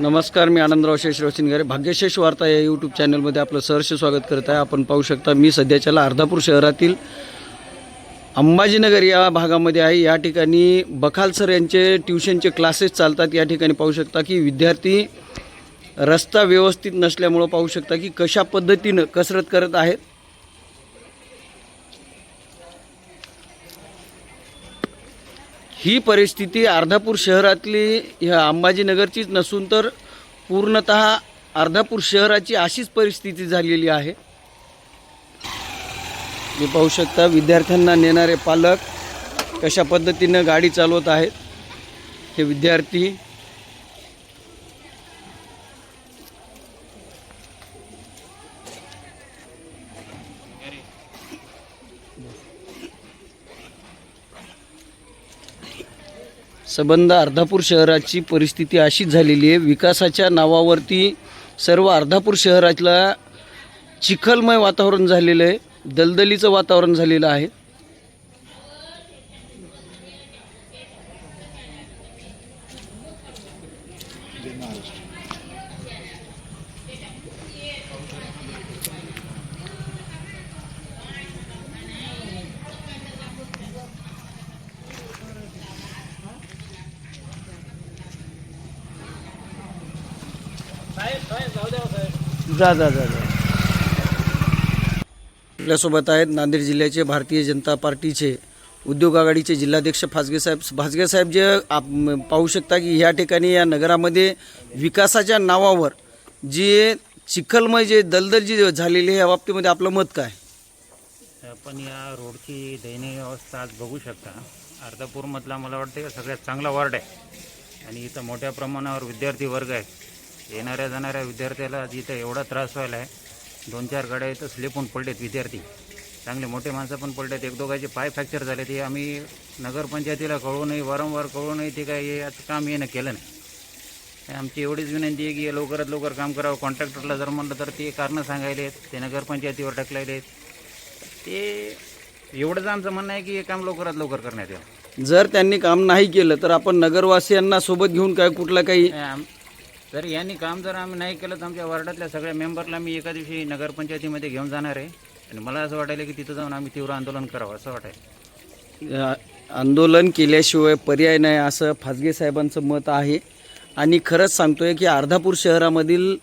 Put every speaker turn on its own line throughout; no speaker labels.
नमस्कार मी आनंदराव शेषराव शिंगारे भाग्यशेष वार्ता या यूट्यूब चॅनलमध्ये आपलं सहर्ष स्वागत करत आहे. आपण पाहू शकता मी सध्याच्याला अर्धापूर शहरातील अंबाजीनगर या भागामध्ये आहे. या ठिकाणी बखाल सर यांचे ट्युशनचे क्लासेस चालतात. या ठिकाणी पाहू शकता की विद्यार्थी रस्ता व्यवस्थित नसल्यामुळं पाहू शकता की कशा पद्धतीनं कसरत करत आहेत. ही परिस्थिती अर्धापूर शहरातली ह्या अंबाजीनगरचीच नसून तर पूर्णत अर्धापूर शहराची अशीच परिस्थिती झालेली आहे. मी पाहू शकता विद्यार्थ्यांना नेणारे पालक कशा पद्धतीनं गाडी चालवत आहेत हे विद्यार्थी सबंध अर्धापूर शहराची परिस्थिती अशीच झालेली आहे. विकासाच्या नावावरती सर्व अर्धापूर शहरातला चिखलमय वातावरण झालेलं आहे. दलदलीचं वातावरण झालेलं आहे. जा जा जा जा. आपल्यासोबत आहेत नांदेड जिल्ह्याचे भारतीय जनता पार्टीचे उद्योग आघाडीचे जिल्हाध्यक्ष फासगे साहेब. फासगे साहेब जे आप पाहू शकता की ह्या ठिकाणी या नगरामध्ये विकासाच्या नावावर जे चिखलमय जे दलदल जी झालेली आहे या बाबतीमध्ये आपलं मत काय?
आपण या रोडची दयनीय अवस्था आज बघू शकता. अर्धापूरमधला मला वाटतं का सगळ्यात चांगला वार्ड आहे. आणि इथं मोठ्या प्रमाणावर विद्यार्थी वर्ग आहे येणाऱ्या जाणाऱ्या विद्यार्थ्याला आज इथं एवढा त्रास व्हायला आहे दोन चार गाड्या इथं स्लिप होऊन पडलेत विद्यार्थी. चांगले मोठे माणसं पण पडलेत एक दोघांचे पाय फ्रॅक्चर झाले ते आम्ही नगरपंचायतीला कळूनही वारंवार कळूनही ते काय याचं काम येणं केलं नाही. आमची एवढीच विनंती आहे की लवकरात लवकर काम करावं. कॉन्ट्रॅक्टरला जर म्हणलं तर ते कारणं सांगायले आहेत ते नगरपंचायतीवर टाकलेले आहेत. ते एवढंच आमचं म्हणणं आहे की हे काम लवकरात लवकर करण्यात यावं.
जर त्यांनी काम नाही केलं तर आपण नगरवासियांना सोबत घेऊन काय कुठला काही
आम- तर यांनी काम जर आम्ही नाही केलं तर आमच्या वार्डातल्या सगळ्या मेंबरला मी एका दिवशी नगरपंचायतीमध्ये घेऊन जाणार आहे. आणि मला असं वाटायला की तिथं जाऊन आम्ही तीव्र आंदोलन करावं असं वाटायला.
अ, आंदोलन केल्याशिवाय पर्याय नाही असं फासगे साहेबांचं मत आहे. आणि खरंच सांगतोय की अर्धापूर शहरामधील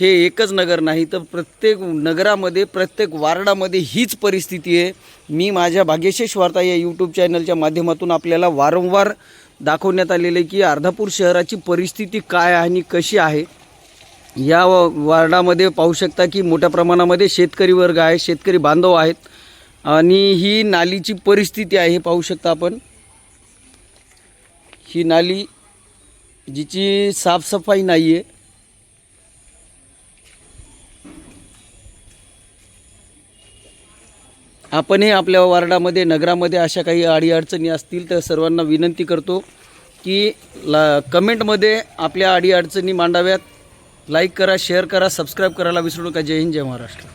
हे एकच नगर नाही तर प्रत्येक नगरामध्ये प्रत्येक वार्डामध्ये हीच परिस्थिती आहे. मी माझ्या भाग्यशेष वार्ता या यूट्यूब चॅनलच्या माध्यमातून आपल्याला वारंवार दाखवण्यात आलेलं आहे की अर्धापूर शहराची परिस्थिती काय आणि कशी आहे. या वार्डामध्ये पाहू शकता की मोठ्या प्रमाणामध्ये शेतकरी वर्ग आहे शेतकरी बांधव आहेत. आणि ही नालीची परिस्थिती आहे हे पाहू शकता आपण. ही नाली जिची साफसफाई नाही आहे आपणही आपल्या वार्डामध्ये नगरामध्ये अशा काही अडीअडचणी असतील तर सर्वांना विनंती करतो की ला कमेंटमध्ये आपल्या अडीअडचणी मांडाव्यात. लाईक करा शेअर करा सबस्क्राईब करायला विसरू नका. जय हिंद जय महाराष्ट्र.